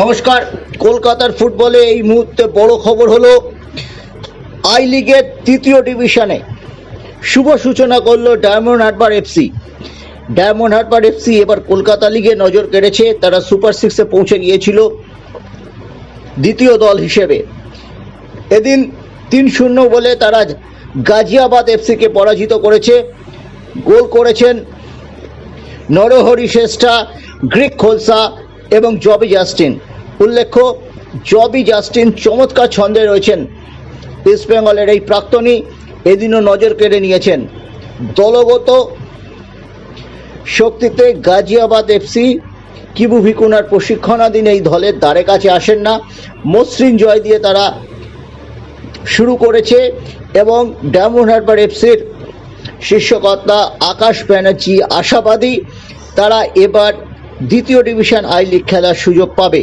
নমস্কার। কলকাতার ফুটবলে এই মুহূর্তে বড় খবর হলো, আই লিগের তৃতীয় ডিভিশনে শুভ সূচনা করল ডায়মন্ড হারবার এফসি ডায়মন্ড হারবার এফসি এবার কলকাতা লিগে নজর কেড়েছে, তারা সুপার সিক্সে পৌঁছে গিয়েছিল দ্বিতীয় দল হিসেবে। এদিন তিন শূন্য বলে তারা গাজিয়াবাদ এফসিকে পরাজিত করেছে। গোল করেছেন নরহরি শ্রেষ্ঠা গ্রিক খোলসা এবং জবি জাস্টিন। উল্লেখ্য, জবি জাস্টিন চমৎকার ছন্দে রয়েছেন। ইস্ট বেঙ্গলের এই প্রাক্তনী এদিনও নজর কেড়ে নিয়েছেন। দলগত শক্তিতে গাজিয়াবাদ এফসি কিবু ভিকুনার প্রশিক্ষণাধীন এই দলের দ্বারে কাছে আসেন না। মসৃণ জয় দিয়ে তারা শুরু করেছে এবং ডায়মন্ড হারবার এফসির শীর্ষকর্তা আকাশ ব্যানার্জি আশাবাদী, তারা এবার দ্বিতীয় ডিভিশন আই লিগ খেলার সুযোগ পাবে।